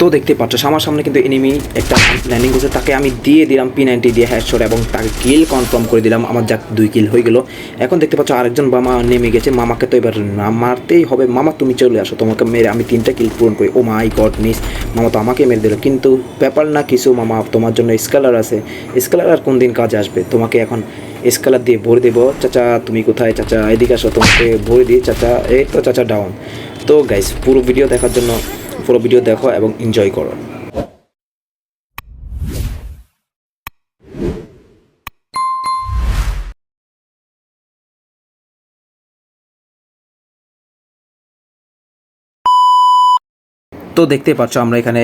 তো দেখতে পাচ্ছ, আমার সামনে কিন্তু এনিমি একটা ল্যান্ডিং করছে। তাকে আমি দিয়ে দিলাম পি নাইনটি দিয়ে হেডশট এবং তাকে কিল কনফার্ম করে দিলাম। আমার যাক দুই কিল হয়ে গেল। এখন দেখতে পাচ্ছ, আরেকজন মামা নেমে গেছে। মামাকে তো এবার না মারতেই হবে। মামা, তুমি চলে আসো। তোমাকে মেরে আমি তিনটা কিল পূরণ করি। ও মাই গড মিস মামা তো আমাকে মেরে দিল। কিন্তু ব্যাপার না কিছু, মামা, তোমার জন্য স্কালার আছে। স্কালার আর কোন দিন কাজে আসবে? তোমাকে এখন স্কালার দিয়ে ভরে দেবো। চাচা, তুমি কোথায়? চাচা, এদিকে আসো। তোমাকে ভরে দিই। চাচা, এই তো চাচা ডাউন তো গাইস পুরো ভিডিও দেখার জন্য পুরো ভিডিও দেখো এবং এনজয় করো। তো দেখতে পাচ্ছ, আমরা এখানে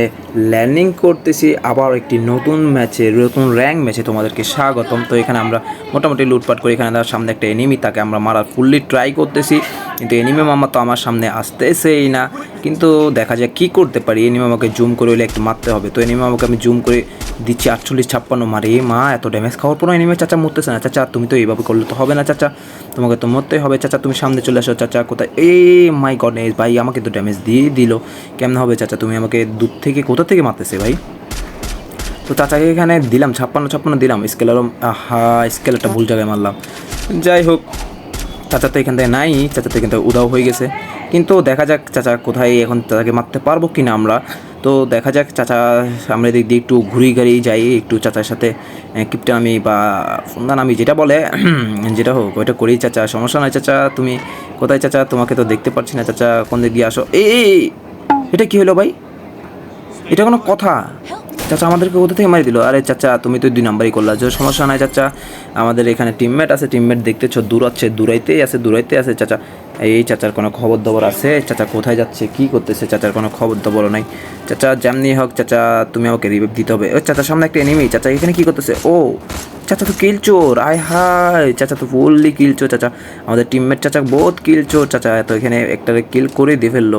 ল্যান্ডিং করতেছি। আবার একটি নতুন ম্যাচে নতুন র্যাঙ্ক ম্যাচে তোমাদেরকে স্বাগতম। তো এখানে আমরা মোটামুটি লুটপাট করে এখানে তার সামনে একটা এনিমি তাকে আমরা মারার ফুললি ট্রাই করতেছি। কিন্তু এনিমি মামা তো আমার সামনে আসতেছেই না। কিন্তু দেখা যায় কি করতে পারি। এনিমি মামাকে জুম করে হলে একটু মারতে হবে। তো এনিমি মামাকে আমি জুম করে দিচ্ছি আটচল্লিশ ছাপ্পান্ন মারে। মা, এত ড্যামেজ খাওয়ার পরও এনিমি চাচা মরতেছে না। চাচা, তুমি তো এইভাবে করলে তো হবে না চাচা। তোমাকে তো মরতেই হবে। চাচা, তুমি সামনে চলে আসো। চাচা, কোথায়? এ মাই গড ভাই, আমাকে তো ড্যামেজ দিয়ে দিল। কেমন হবে চাচা তুমি আমাকে দূর থেকে কোথা থেকে মারতেছে ভাই? তো চাচাকে এখানে দিলাম ছাপ্পান্ন ছাপ্পান্ন দিলাম স্কেলারও হা স্কেলারটা ভুল জায়গায় মারলাম। যাই হোক চাচা তো এখান থেকে নাই চাচা তো এখান থেকে উদাও হয়ে গেছে। কিন্তু দেখা যাক চাচা কোথায় এখন চাচাকে মারতে পারব কি না আমরা। তো দেখা যাক চাচা আমরা এদিক দিয়ে একটু ঘুরি গাড়ি যাই একটু চাচার সাথে কিপটা আমি বা ফোনদান আমি যেটা বলে যেটা হোক ওইটা করি চাচা সমস্যা নয় চাচা তুমি কোথায় চাচা? তোমাকে তো দেখতে পাচ্ছি না চাচা কোন দিক দিয়ে আসো? এই, এটা কি হলো ভাই? এটা কোনো কথা? চাচা আমাদেরকে কোথা থেকে মারি দিল? আরে চাচা তুমি তো দুই নাম্বারই করলা। যে সমস্যা নাই চাচা। আমাদের এখানে টিমমেট আছে টিমমেট দেখতেছ দূর আছে দূরাইতেই আছে দূরাইতে আছে চাচা। এই চাচার কোনো খবর দবর আছে? চাচা কোথায় যাচ্ছে? কি করতেছে? চাচার কোনো খবর দবরও নাই। চাচা, যেমনি হোক, চাচা, তুমি আমাকে রিভাইভ দিতে হবে। ও, চাচার সামনে একটা এনিমি চাচা, এখানে কি করতেছে? ও, চাচা তো কিল চোর। আয় হায়, চাচা তো ফুললি কিল চোর, চাচা। আমাদের টিমমেট চাচা বহুত কিল চোর, চাচা। তো এখানে একটা কিল করে দিয়ে ফেলল।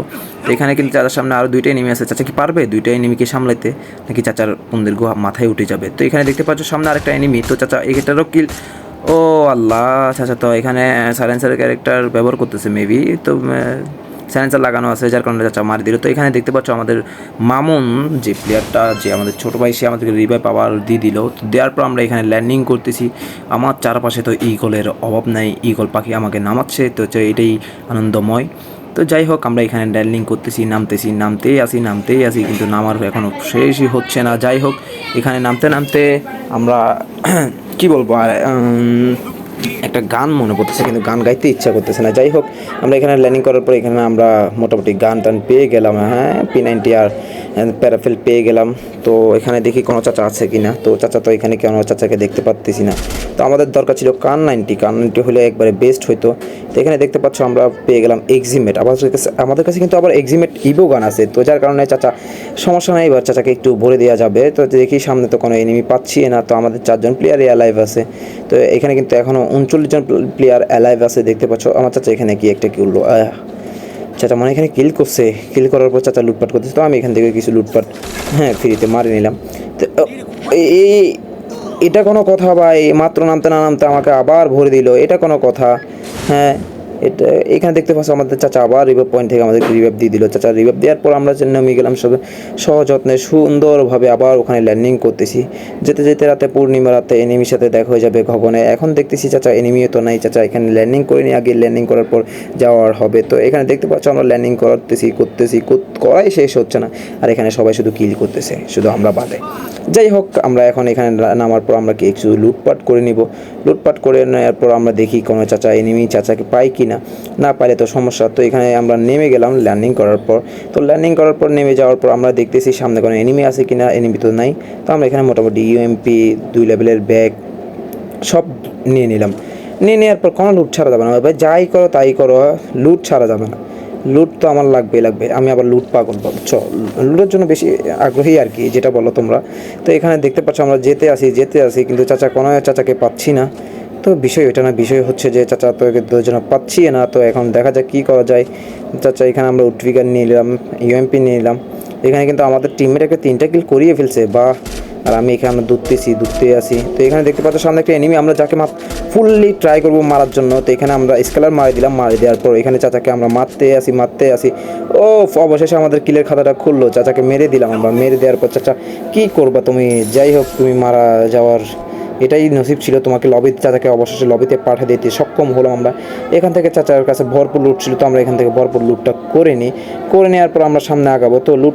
তো এখানে কিন্তু চাচার সামনে আরও দুইটা এনিমি আছে। চাচা কি পারবে? দুইটা এনিমিকে সামলাইতে? নাকি চাচার কোনদের গো মাথায় উঠে যাবে? তো এখানে দেখতে পাচ্ছ, সামনে আরেকটা এনিমি তো চাচা, এটারও কিল ও আল্লাহ আচ্ছা আচ্ছা তো এখানে সাইলেন্সারের ক্যারেক্টার ব্যবহার করতেছে মেবি তো সাইলেন্সার লাগানো আছে, যার কারণে চাচা মারি দিল। তো এখানে দেখতে পাচ্ছ আমাদের মামুন, যে প্লেয়ারটা যে আমাদের ছোটো ভাই, সে আমাদেরকে রিভাইভ পাওয়ার দিয়ে দিল। তো দেওয়ার পর আমরা এখানে ল্যান্ডিং করতেছি। আমার চারপাশে তো ইগলের অভাব নাই ইগল পাখি আমাকে নামাচ্ছে, তো এটাই আনন্দময়। তো যাই হোক, আমরা এখানে ল্যান্ডিং করতেছি, নামতেছি, নামতেই আসি নামতেই আসি কিন্তু নামার এখনও শেষই হচ্ছে না। যাই হোক, এখানে নামতে নামতে আমরা কি বলব, আর একটা গান মনে পড়তেছে, কিন্তু গান গাইতে ইচ্ছা করতেছে না। যাই হোক, আমরা এখানে ল্যান্ডিং করার পর এখানে আমরা মোটামুটি গান টান পেয়ে গেলাম হ্যাঁ পি নাইনটি আর প্যারাফেল পেয়ে গেলাম। তো এখানে দেখি কোনো চাচা আছে কি না তো চাচা তো এখানে কেন চাচাকে দেখতে পারতেছি না। তো আমাদের দরকার ছিল কান নাইনটি কান নাইনটি হলে একবারে বেস্ট হইতো। তো এখানে দেখতে পাচ্ছ আমরা পেয়ে গেলাম এক্সিমেট আবার কাছে, আমাদের কাছে কিন্তু আবার এক্সিমেট ইভো গান আছে। তো যার কারণে চাচা, সমস্যা নাই, এবার চাচাকে একটু ভরে দেওয়া যাবে। তো দেখি সামনে তো কোনো এনিমি পাচ্ছি না, তো আমাদের চারজন প্লেয়ার অ্যালাইভ আছে। তো এখানে কিন্তু এখনও উনচল্লিশ জন প্লেয়ার অ্যালাইভ আছে। দেখতে পাচ্ছ আমার চাচা এখানে কি একটা কি চাচা মানে এখানে কিল করছে। কিল করার পর চাচা লুটপাট করতেছে। তো আমি এখান থেকে কিছু লুটপাট হ্যাঁ ফ্রিতে মারি নিলাম। তো এই এটা কোনো কথা ভাই, মাত্র নামতে না নামতে আমাকে আবার ভরে দিল, এটা কোনো কথা। হ্যাঁ এখানে দেখতে পাচ্ছ আমাদের চাচা আবার রিভাব পয়েন্ট থেকে আমাদেরকে রিভাব দিয়ে দিল। চাচা রিভাব দেওয়ার পর আমরা নেমে গেলাম সব সযত্নে সুন্দরভাবে আবার ওখানে ল্যান্ডিং করতেছি। যেতে যেতে রাতে পূর্ণিমা, রাতে এনিমির সাথে দেখা হয়ে যাবে গগনে এখন দেখতেছি চাচা এনিমিও তো নাই। চাচা এখানে ল্যান্ডিং করিনি। আগে ল্যান্ডিং করার পর যাওয়ার হবে। তো এখানে দেখতে পাচ্ছ আমরা ল্যান্ডিং করতেছি করতেছি, কর- করাই শেষ হচ্ছে না। আর এখানে সবাই শুধু কিল করতেছে। শুধু আমরা বাদে। যাই হোক, আমরা এখন এখানে নামার পর আমরা কি একটু লুটপাট করে নিব। লুটপাট করে নেওয়ার পর আমরা দেখি কোনো চাচা এনিমি চাচাকে পাই কি না না পাইলে তো সমস্যা। তো এখানে আমরা নেমে গেলাম ল্যান্ডিং করার পর। তো ল্যান্ডিং করার পর নেমে যাওয়ার পর আমরা দেখতেছি সামনে কোনো এনিমি আছে কি না এনিমি তো নাই। তো আমরা এখানে মোটামুটি ইউএমপি দুই লেভেলের ব্যাগ সব নিয়ে নিলাম। নিয়ে নেওয়ার পর কোনো লুট ছাড়া যাবে না। ভাই, যাই করো তাই করো লুট ছাড়া যাবে না। লুট তো আমার লাগবেই লাগবে আমি আবার লুট পাগল চ লুটের জন্য বেশি আগ্রহী আর কি, যেটা বলো তোমরা। তো এখানে দেখতে পাচ্ছ আমরা যেতে আসি যেতে আসি কিন্তু চাচা কোনো চাচাকে পাচ্ছি না। তো বিষয় এটা না, বিষয় হচ্ছে যে চাচা তো দুজন পাচ্ছি না, তো এখন দেখা যাক কী করা যায়। চাচা, এখানে আমরা উটভিগার নিয়ে নিলাম ইউএমপি নিয়ে নিলাম এখানে কিন্তু আমাদের টিমের একটা তিনটা কিল করিয়ে ফেলছে বা আর আমি এখানে আমরা দুধতেছি দুধতে আসি তো এখানে দেখতে পাচ্ছ, সামনে একটা এনিমি আমরা যাকে ফুললি ট্রাই করব মারার জন্য, তো এখানে আমরা স্কেলার মারি দিলাম, মারি দেওয়ার পর এখানে চাচাকে আমরা মারতে আসি মারতে আসি। ও অবশেষে আমাদের কিলের খাতাটা খুললো, চাচাকে মেরে দিলাম আমরা, মেরে দেওয়ার পর চাচা, কী করবা তুমি? যাই হোক, তুমি মারা যাওয়ার এটাই নসিব ছিল তোমাকে লবিতে, চাচাকে অবশেষে লবিতে পাঠিয়ে দিতে। সক্ষম হলাম আমরা। এখান থেকে চাচার কাছে ভরপুর লুট ছিল, তো আমরা এখান থেকে ভরপুর লুটটা করে নিই। করে নেওয়ার পর আমরা সামনে আগাবো। তো লুট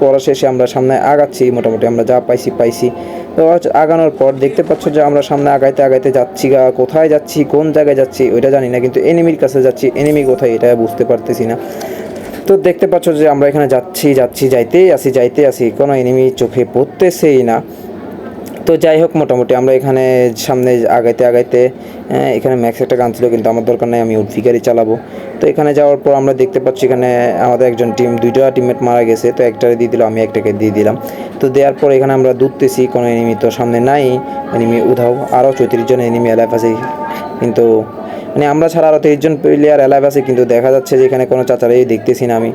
কর- শেষে আমরা সামনে আগাচ্ছি, মোটামুটি আমরা যা পাইছি পাইছি। তো আগানোর পর দেখতে পাচ্ছ যে আমরা সামনে আগাইতে আগাইতে যাচ্ছি গা, কোথায় যাচ্ছি, কোন জায়গায় যাচ্ছি, ওইটা জানি না, কিন্তু এনিমির কাছে যাচ্ছি। এনিমি কোথায়, এটা বুঝতে পারতেছি না। তো দেখতে পাচ্ছ যে আমরা এখানে যাচ্ছি যাচ্ছি, যাইতেই আসি যাইতে আসি। কোনো এনিমি চোখে পড়তেছেই না। তো যাই হোক মোটামুটি আমরা এখানে সামনে আগাইতে আগাইতে হ্যাঁ, এখানে ম্যাক্স একটা গান ছিল কিন্তু আমার দরকার নেই আমি গাড়ি চালাবো। তো এখানে যাওয়ার পর আমরা দেখতে পাচ্ছি এখানে আমাদের একজন টিম দুইটা টিমমেট মারা গেছে তো একটারে দিয়ে দিলাম আমি একটাকে দিয়ে দিলাম। তো দেওয়ার পর এখানে আমরা দুধতেছি কোনো এনিমি তো সামনে নাই এনিমি উধাও আরও চৌত্রিশ জন এনিমি অ্যালাইভ আছে কিন্তু মানে আমরা ছাড়া আরও তেইশ জন প্লেয়ার অ্যালাইভ আছে কিন্তু দেখা যাচ্ছে যে এখানে কোনো চাচারাই দেখতেছি না আমি।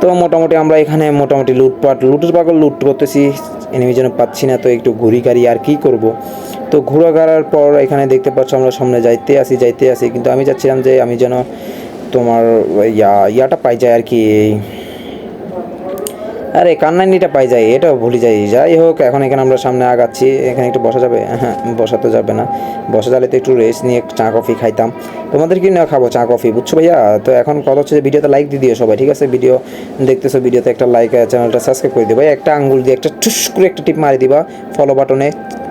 তো মোটামুটি আমরা এখানে মোটামুটি লুটপাট লুটের পাগল লুট করতেছি এনিমি যেন পাচ্ছি না, তো একটু ঘুরি গাড়ি আর কি করব? তো ঘুরা গাড়ার পর এখানে দেখতে পাচ্ছ আমরা সামনে যাইতে আসি যাইতে আসি, কিন্তু আমি চাচ্ছিলাম যে আমি যেন তোমার ইয়া, ইয়াটা পাই যায় আর কি আরে কান্নানিটা পাই যাই, এটাও ভুলে যাই। যাই হোক, এখন এখানে আমরা সামনে আগাচ্ছি। এখানে একটু বসা যাবে? হ্যাঁ বসা তো যাবে না। বসা যালে তো একটু রেস্ট নিয়ে চা কফি খাইতাম। তোমাদের কি না খাব চা কফি, বুঝছ ভাইয়া? তো এখন কথা হচ্ছে ভিডিওতে লাইক দিয়ে দিও সবাই, ঠিক আছে? ভিডিও দেখতেছো, ভিডিওতে একটা লাইক চ্যানেলটা সাবস্ক্রাইব করে দিও। ভাই, একটা আঙ্গুল দিয়ে একটা টুস করে একটা টিপ মারি দিবা ফলো বাটনে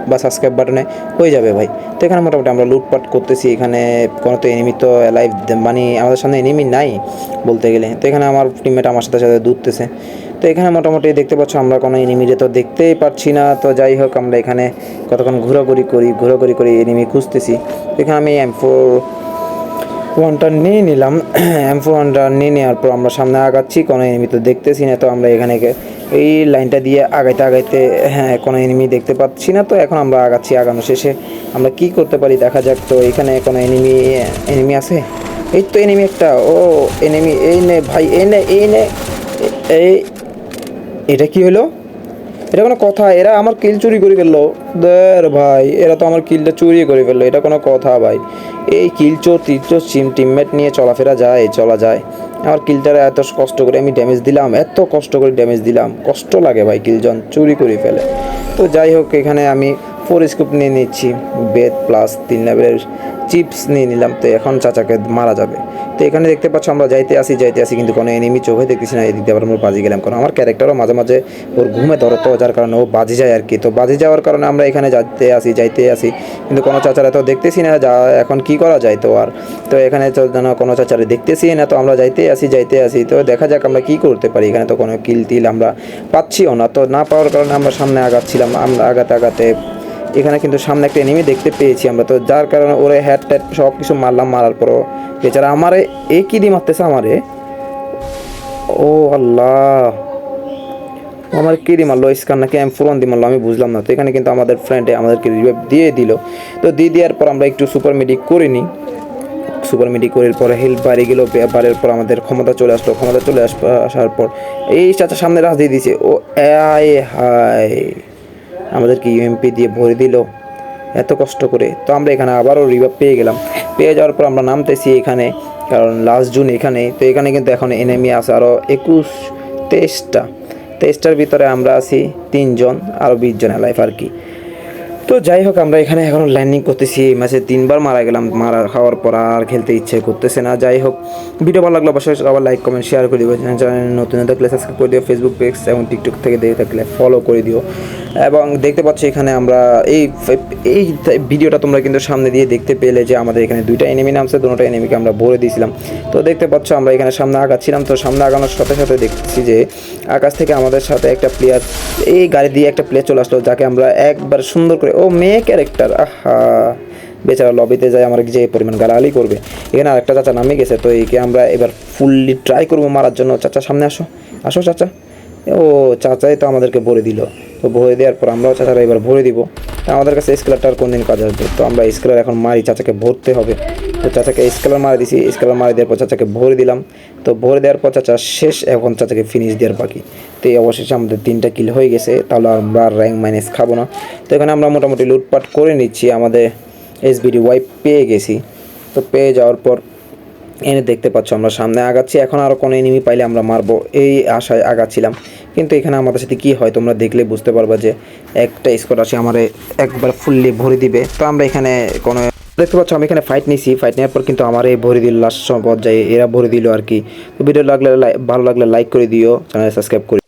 বা সাবস্ক্রাইব বাটনে হয়ে যাবে ভাই। তো এখানে মোটামুটি আমরা লুটপাট করতেছি, এখানে কোনো তো এনিমি তো লাইভ মানে আমাদের সামনে এনিমি নাই বলতে গেলে। তো এখানে আমার টিমমেট আমার সাথে সাথে দুধতেছে। তো এখানে মোটামুটি দেখতে পাচ্ছ আমরা কোনো এনিমিরে তো দেখতেই পাচ্ছি না। তো যাই হোক, আমরা এখানে কতক্ষণ ঘোরাঘুরি করি ঘোরাঘুরি করি এনিমি খুঁজতেছি। এখানে আমি এম ফোর ওয়ানটা নিয়ে নিলাম। এম ফোর ওয়ানটা নিয়ে নেওয়ার পর আমরা সামনে আগাচ্ছি, কোনো এনিমি তো দেখতেছি না। তো আমরা এখানে এই লাইনটা দিয়ে আগাইতে আগাইতে হ্যাঁ কোনো এনিমি দেখতে পাচ্ছি না। তো এখন আমরা আগাচ্ছি আগানো শেষে। আমরা কি করতে পারি দেখা যাক। তো এখানে কোনো এনিমি এনিমি আছে? এই তো এনিমি একটা। ও এনিমি এই নে ভাই, এই নে এই নে এই এটা কি হলো? এটা কোনো কথা, এরা আমার কিল চুরি করে ফেলল। দের ভাই, এরা তো আমার কিলটা চুরি করে ফেলল, এটা কোনো কথা ভাই। এই কিল চোর তীর্চোর সিম টিমমেট নিয়ে চলাফেরা যায়, চলা যায়। আমার কিলটারে এত কষ্ট করে আমি ড্যামেজ দিলাম, এত কষ্ট করে ড্যামেজ দিলাম। কষ্ট লাগে ভাই কিলজন চুরি করে ফেলে। তো যাই হোক, এখানে আমি ফোর স্কুপ নিয়ে নিচ্ছি, বেদ প্লাস তিন লেভেলের চিপস নিয়ে নিলাম, তো এখন চাচাকে মারা যাবে। তো এখানে দেখতে পাচ্ছ আমরা যাইতে আসি যাইতে আসি কিন্তু কোনো এনিমি চোখে দেখতেছি না এদিক আবার আমরা বাজি গেলাম। কারণ আমার ক্যারেক্টারও মাঝে মাঝে ওর ঘুমে ধরো, তো যার কারণে ও বাজি যায় আর কি তো বাজি যাওয়ার কারণে আমরা এখানে যাইতে আসি যাইতে আসি। কিন্তু কোনো চাচারা তো দেখতেছি না যা, এখন কি করা যায় তো আর। তো এখানে তো যেন কোনো চাচারে দেখতেছি না, তো আমরা যাইতে আসি যাইতে আসি। তো দেখা যাক আমরা কি করতে পারি। এখানে তো কোনো কিল টিল আমরা পাচ্ছিও না। তো না পাওয়ার কারণে আমরা সামনে আগাচ্ছিলাম, আমরা আগাতে আগাতে এখানে কিন্তু সামনে একটা এনিমি দেখতে পেয়েছি আমরা। তো যার কারণে ওরে হ্যাট ট্যাট সব কিছু মারলাম, মারার পরও। বেচারা আমারে এ কি দিয়ে মারতেছে আমারে? ও আল্লাহ। আমার কি দিয়ে মারলো? স্কান নাকি এম ফোরন দিয়ে মারলো? আমি বুঝলাম না। তো এখানে কিন্তু আমাদের ফ্রেন্ডে আমাদেরকে রিভাইভ দিয়ে দিল। তো দিয়ে দেওয়ার পর আমরা একটু সুপার মেডিক করে নিই। সুপার মেডিক করার পরে হেল্প বাড়ি গেল। বাড়ির পর আমাদের ক্ষমতা চলে আসলো। ক্ষমতা চলে আস, আসার পর এই চাচা সামনে রাস দিয়ে দিয়েছে। ও আয় হায়। আমাদেরকে ইউএমপি দিয়ে ভরে দিল। এত কষ্ট করে। তো আমরা এখানে আবারও রিভার পেয়ে গেলাম। পেয়ে যাওয়ার পর আমরা নামতেছি এখানে। কারণ লাস্ট জুন এখানে। তো এখানে কিন্তু এখন এনিমি আছে আরও একুশ, তেইশটা। তেইশটার ভিতরে আমরা আছি তিনজন আরও বিশজন লাইফ আর কি। তো যাই হোক, আমরা এখানে এখন ল্যান্ডিং করতেছি। এই ম্যাচে তিনবার মারা গেলাম। মারা খাওয়ার পর আর খেলতে ইচ্ছে করতেছে না। যাই হোক ভিডিও ভালো লাগল অবশ্যই আবার লাইক কমেন্ট শেয়ার করে দিও। চ্যানেল নতুন থাকলে সাবস্ক্রাইব করে দিও। ফেসবুক পেজ এবং টিকটক থেকে দেখে থাকলে ফলো করে দিও। এবং দেখতে পাচ্ছ এখানে আমরা এই এই ভিডিওটা তোমরা কিন্তু সামনে দিয়ে দেখতে পেলে যে আমাদের এখানে দুইটা এনিমি নামছে দুটো এনিমিকে আমরা ভরে দিয়েছিলাম। তো দেখতে পাচ্ছ আমরা এখানে সামনে আগাচ্ছিলাম। তো সামনে আগানোর সাথে সাথে দেখছি যে আকাশ থেকে আমাদের সাথে একটা প্লেয়ার এই গাড়ি দিয়ে একটা প্লেয়ার চলে আসলো, যাকে আমরা একবার সুন্দর করে ও মেয়ে ক্যারেক্টার, আহা। বেচারা লবিতে যায়, আমার যে পরিমাণ গালাগালি করবে। এখানে আরেকটা চাচা নামে গেছে, তো একে আমরা এবার ফুললি ট্রাই করব মারার জন্য। চাচা, সামনে আসো। আসো, চাচা। ও চাচাই তো আমাদেরকে ভরে দিল। তো ভরে দেওয়ার পর আমরাও চাচারা এবার ভরে দিব। আমাদের কাছে স্কেলারটা আর কোন দিন কাজ আসবে? তো আমরা স্কেলার এখন মারি, চাচাকে ভরতে হবে। তো চাচাকে স্কেলার মারি দিছি, স্কেলার মারি দেওয়ার পর চাচাকে ভরে দিলাম। তো ভরে দেওয়ার পর চাচা শেষ, এখন চাচাকে ফিনিশ দেওয়ার বাকি। তো এই অবশেষে আমাদের তিনটা কিল হয়ে গেছে, তাহলে আমরা আর র্যাঙ্ক মাইনাস খাব না। তো এখানে আমরা মোটামুটি লুটপাট করে নিচ্ছি, আমাদের এসবিডি ওয়াইপ পেয়ে গেছি। তো পেয়ে যাওয়ার পর এনে দেখতে পাচ্ছ, আমরা সামনে আগাচ্ছি। এখন আরও কোনো এনিমি পাইলে আমরা মারবো, এই আশায় আগাচ্ছিলাম। কিন্তু এখানে আমাদের সাথে কি হয়, তোমরা দেখলে বুঝতে পারবা যে একটা স্কোর আসে আমার একবার ফুললি ভরে দিবে। তো আমরা এখানে কোনো দেখতে পাচ্ছ, আমি এখানে ফাইট নিয়েছি ফাইট নেওয়ার পর কিন্তু আমার এই ভরে দিল লাস্ট পর্যায়ে এরা ভরে দিল আর কি। ভিডিও লাগলে ভালো লাগলে লাইক করে দিও চ্যানেল সাবস্ক্রাইব করে